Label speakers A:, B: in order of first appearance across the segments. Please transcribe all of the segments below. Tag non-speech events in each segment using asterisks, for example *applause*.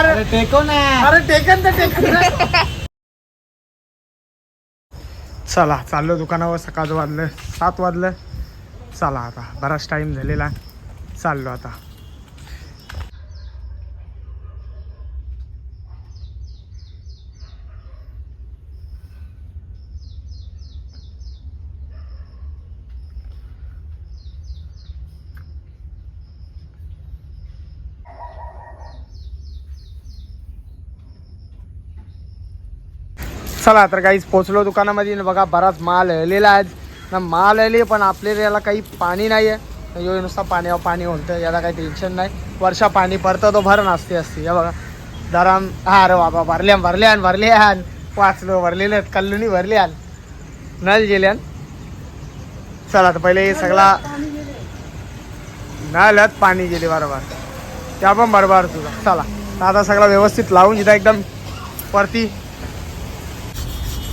A: अरे
B: टेको ना.
A: अरे टेकन तर टेकन चला चाललो दुकानावर सकाळचं वाजलं सात वाजलं. चला आता बराच टाइम झालेला. चाललो आता. चला तर काहीच पोचलो दुकानामध्ये. बघा बराच माल आलेला आहे. ना माल आले पण आपल्याला याला काही पाणी नाही आहे यो नुसता पाण्यावर पाणी होतं याला काही टेन्शन नाही. वर्षा पाणी पडतं तो भर असते असते. या बघा दराम हा अरे बाबा भरल्यान भरले आण वाचलो भरलेले कल्लुनी भरल्यान. नळ गेल्यान. चला तर पहिले हे सगळा आहेत पाणी गेले बरोबर. त्या पण बरोबर तुझा. चला तर आता सगळा व्यवस्थित लावून इथं एकदम वरती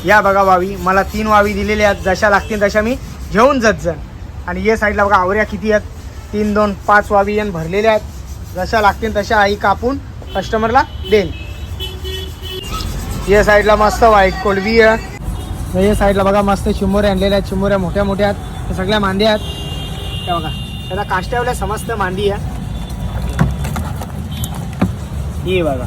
A: या बघा वावी मला तीन वावी दिलेल्या आहेत जशा लागतील तशा मी घेऊन जात जाईन. आणि या साईडला बघा आवऱ्या किती आहेत. तीन दोन पाच वावी येऊन भरलेल्या आहेत. जशा लागतील तशा आई कापून कस्टमरला देईन. या साईडला मस्त व्हाईट कोलबी आहे. या साईडला बघा मस्त चिमोऱ्या आणलेल्या आहेत. चिमोऱ्या मोठ्या मोठ्या आहेत. त्या सगळ्या मांदी आहेत. त्या बघा त्याला काष्ट्यावल्या समस्त मांदी आहे. ही बघा.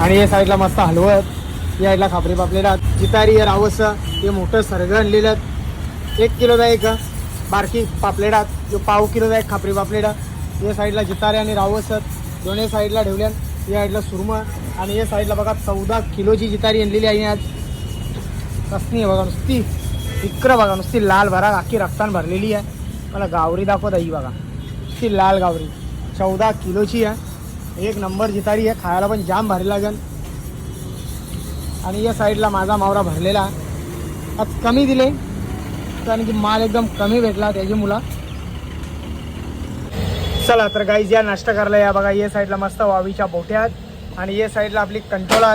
A: आणि या साईडला मस्त हलवं आहेत या साईडला खापरी पापलेला जितारी आहे रावस हे मोठं सरग आणलेलं आहेत. एक किलोचा एक. बारकी पापलेडात जो पाव किलोचा एक खापरी पापलेडा. या साईडला जितारे आणि रावस दोन्ही साईडला ठेवल्या या साईडला सुरम आणि या साईडला बघा चौदा किलोची जितारी आणलेली आहे आज. कसनी आहे बघा नुसती इकडं बघा नुसती लाल भरा आखी रक्तान भरलेली आहे. मला गावरी दाखवत आहे बघा. नुसती लाल गावरी. चौदा किलोची आहे. एक नंबर जितारी आहे. खायला पण जाम भारी लागेल आणि या साईडला माझा मावरा भरलेला आज कमी दिले. कारण की माल एकदम कमी भेटला त्याची मुलं. चला तर गाईज या नाश्ता करायला या. बघा या साईडला मस्त वावीच्या बोट्या आहेत. आणि या साईडला आपली कंटोला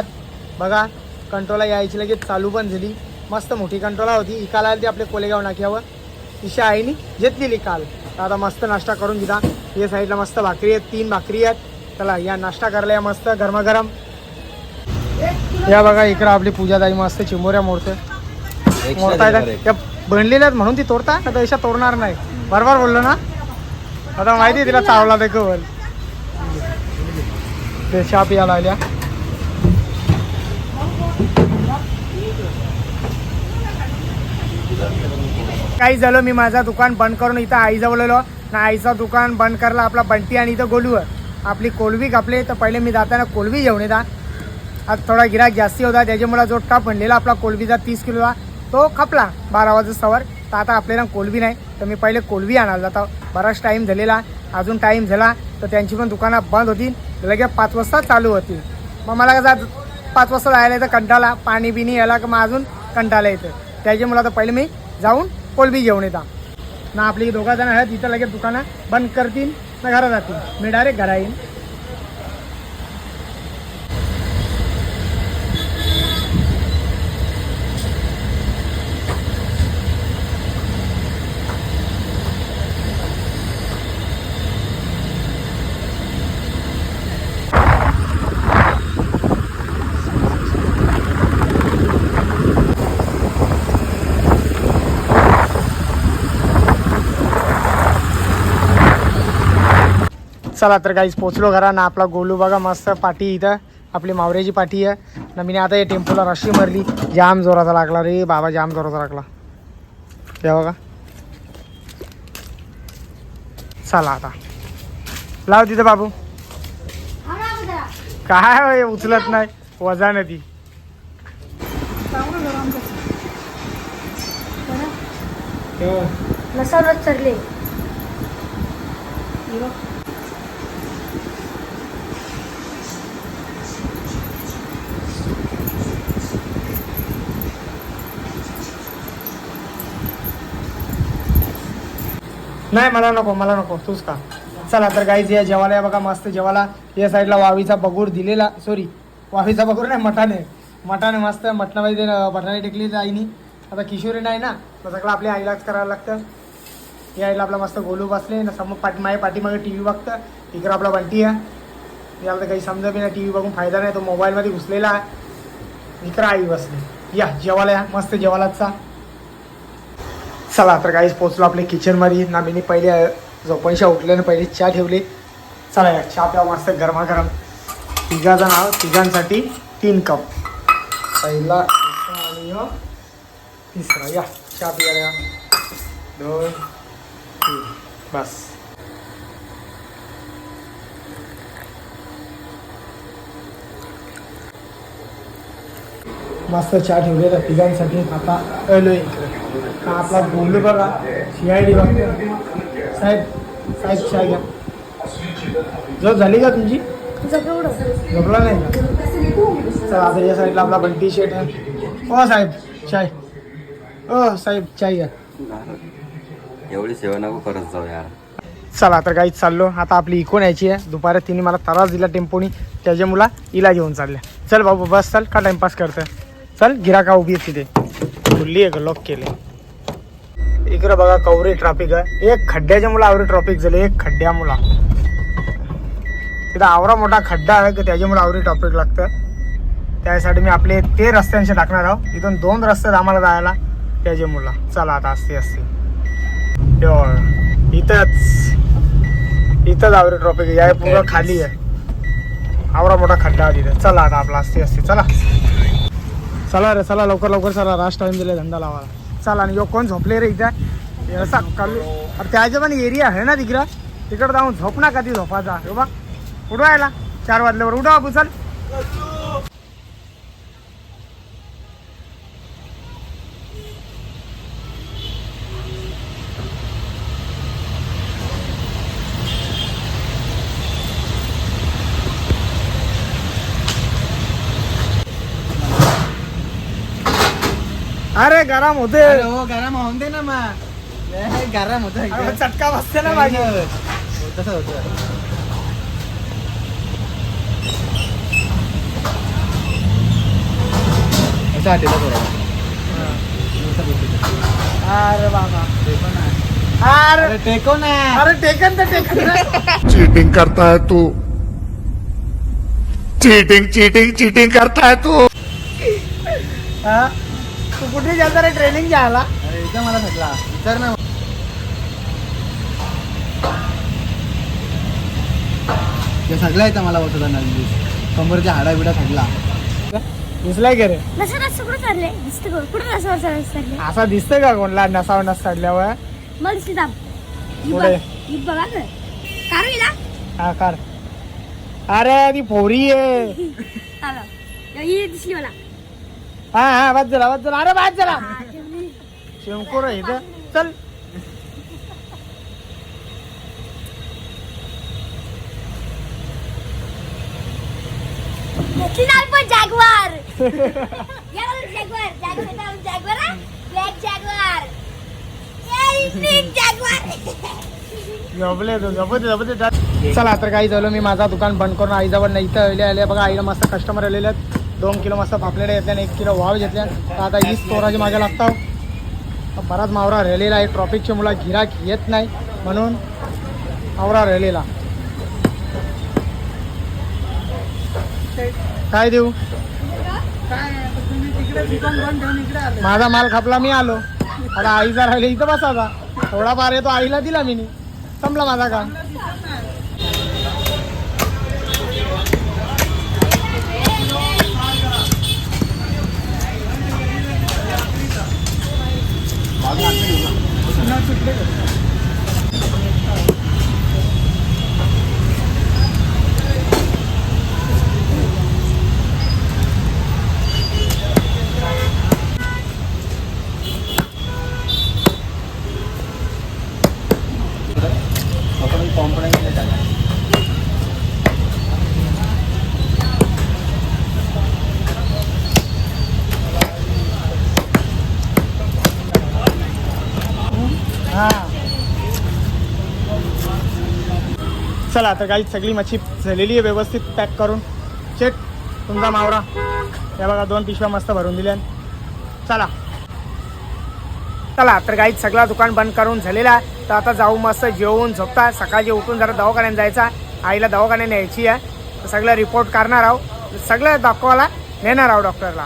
A: बघा कंटोला यायची लगेच चालू पण झाली. मस्त मोठी कंटोला होती. इकाला आली ती आपल्या कोलेगाव नाक्यावर. तिच्या आईनी घेतलेली काल. तर आता मस्त नाश्ता करून दिला या साईडला मस्त भाकरी आहेत. तीन भाकरी आहेत. चला या नाश्ता करायला या मस्त गरमागरम. या बघा इकडं आपली पूजा ताई मस्त चिंबोऱ्या मोडते. मोडता येतात त्या बनलेल्या म्हणून ती तोडता का तशा तोडणार नाही. बरोबर बोललो ना? आता माहिती आहे तिला चावला ते कवर. ते चहा पियाला आल्या. काही झालं मी माझा दुकान बंद करून इथं आईजवळ आलो. ना आईचं दुकान बंद करला आपला बंटी आणि इथं गोलू आहे आपली कोलबी कापली तर पहिले मी जाताना कोलबी घेऊन येतात आज थोडा गिराक जास्ती होता त्याच्यामुळे जो टप बनलेला आपला कोलबीचा तीस किलोचा तो खपला बारा वाजता सवर. तर आता आपल्याला कोलबी नाही तर मी पहिले कोलबी आणायला जातो. बराच टाईम झालेला अजून टाईम झाला तर त्यांची पण दुकानं बंद होती लगेच पाच वाजता चालू होती मग मला कसं पाच वाजता जायला येतं कंटाळा पाणी बिणी याला का मग अजून कंटाळा येतं. त्याच्यामुळे आता पहिले मी जाऊन कोलबी घेऊन येतात ना आपली दोघा जण आहेत तिथं लगेच दुकानं बंद करतील. ना घरात जातील मी डायरेक्ट घरा येईन. चला तर काहीच पोचलो घरा ना आपला गोलू बघा मस्त पाठी इथं. आपली मावऱ्याची पाठी आहे. ना मी आता या टेम्पोला रशी मारली. जाम जोराचा लागला रे. बाबा जाम जोराचा लागला. ते बघा. चला आता. लाव तिथं बाबू. काय हो, उचलत नाही. वजन ती.
C: लसावरच चढले
A: नाही मला नको मला नको तूच का चला तर गाईज या जेवायला या बघा मस्त जेवाला या साईडला वावीचा बगूर दिलेला सॉरी वावीचा बगूर नाही मटाने मटाने मस्त मटणामध्ये ते, टेकली आईनी. आता किशोरी नाही ना तर सगळं आपल्या आईलाच करायला लागतं. या आईला मस्त आपला मस्त गोलू बसले ना समोर पाठी माझ्या पाठीमागे टी व्ही बघतं. इकडं आपला बंटी आहे. याला काही समजा बी नाही टी व्ही बघून फायदा नाही तो मोबाईलमध्ये घुसलेला आहे. इकडं आई बसली. या जेवायला या मस्त जेवालाचा चला तर काहीच पोचलो आपल्या किचनमध्ये ना मी पहिले झोपणशा उठल्याने पहिले चहा ठेवली. चला या चहा प्या मस्त गरमागरम. तिघाचा नाव तिघांसाठी तीन कप पहिला आणि तिसरा. या चहा प्या दोन तीन. बस. मस्त चहा ठेवलेला तिघांसाठी आता आलो इकडे. आपला बोललो बघा सीआयडी बघतो साहेब साहेब चहा घ्या. झोप झाली का तुमची? झोपला नाही का? चला आता या साईडला आपला बंटी शेट आहे. हो साहेब चाय. हो साहेब चाय घ्या.
B: एवढी सेवा नको करत जाऊ यार.
A: चला तर काही चाललो. आता आपली इकोन यायची आहे. दुपारी तिने मला त्रास दिला टेम्पोनी. त्याच्या मुला इला घेऊन चालल्या. चल बाबू बस चल. का टाइमपास करतोय? चल गिराका उभी आहे तिथे. खुल्ली आहे लॉक केले इकडं बघा कवरी ट्रॅफिक आहे. एक खड्ड्याच्या मुला आवरी ट्रॉफिक झाले एक खड्ड्या मुला तिथं आवरा मोठा खड्डा आहे की त्याच्यामुळे आवरी ट्रॉफिक लागतं. त्यासाठी मी आपले ते रस्त्यांचे टाकणार आहोत. इथून दोन रस्ते आम्हाला जायला. त्याच्या मुला चला आता असते असते. इथंच. इथंच आवरी ट्रॉफिक आहे. या पूर्ण खाली आहे. आवरा मोठा खड्डा आहे तिथे. चला आता आपला असते असते. चला. चला रे चला लवकर लवकर चला. राज टाइम दिले धंदा लावायला चला आणि यो कोण झोपले रे इथं? असा कमी अरे त्याच्या पण एरिया आहे ना तिकडं? तिकडं जाऊन झोप ना कधी झोपायचा. हे बघ. उडवायला चार वाजल्यावर उडवा चल अरे गरम होते.
C: हो गरम होऊन दे ना मग. गरम होत
A: अरे चटका बसते ना माझी
C: तसं होतं असं वाटेल बरोबर
A: अरे बाबा. अरे.
C: अरे टेको ना.
A: अरे टेकन तर टेकन
D: चीटिंग करता है तू. चीटिंग चीटिंग चीटिंग करता है तू.
A: हा? तू कुठे जाता रे ट्रेनिंग घ्यायला?
C: इथं मला सगळा विचार ना ते सगळं येतं मला होतं नंदी कमरच्या हाडा बिडा सगळा.
A: दिसलाय का रे?
E: नसं नसं कुठं चालले दिसतं का? कुठं नसं असं चालले
A: असा दिसतोय का कोणला? नसाव नस चढल्यावर
E: दाब ही
A: पुढे.
E: बघ ही बघा ना कार
A: हा अरे ती फोरी आहे. *laughs*
E: ही दिसली मला.
A: हा हा बाद झाला बाद झाला अरे बाद झाला. शिवकोर आहे इथं. चल.
E: घेतली ना पण Jaguar. Jaguar. Jaguar Jaguar black Jaguar. Jaguar.
A: झोपले तो झोपते झोपते. जा. चला तर काही झालं मी माझा दुकान बंद करून आईजवळ नाही इथं आले आले बघा आईला मस्त कस्टमर आलेले आहेत. दोन किलो मस्त पापलेट घेतल्या एक किलो वाव घेतल्या तर आता हीच चोराची मागे लागता बराच मावरा रेलेला आहे. ट्रॉफिकच्या मुला गिराक येत नाही. म्हणून मावरा रेलेला काय देऊ? माझा माल खापला मी आलो. आता आईचा राहिले इथं बसायचा थोडाफार येतो आईला दिला मी. संपला माझा काम.
C: आपण
A: हा. चला तर काही सगळी मच्छी झालेली आहे व्यवस्थित पॅक करून. चेक तुमचा मावरा. या बघा दोन पिशव्या मस्त भरून दिल्या चला. चला तर गाईत सगळा दुकान बंद करून झालेला आहे. तर आता जाऊ मस्त जेवून झोपता. सकाळी उठून जरा दवाखान्यात जायचा. आईला दवाखान्यात न्यायची आहे. तर सगळं रिपोर्ट करणार आहो सगळं दाखवायला नेणार आहो डॉक्टरला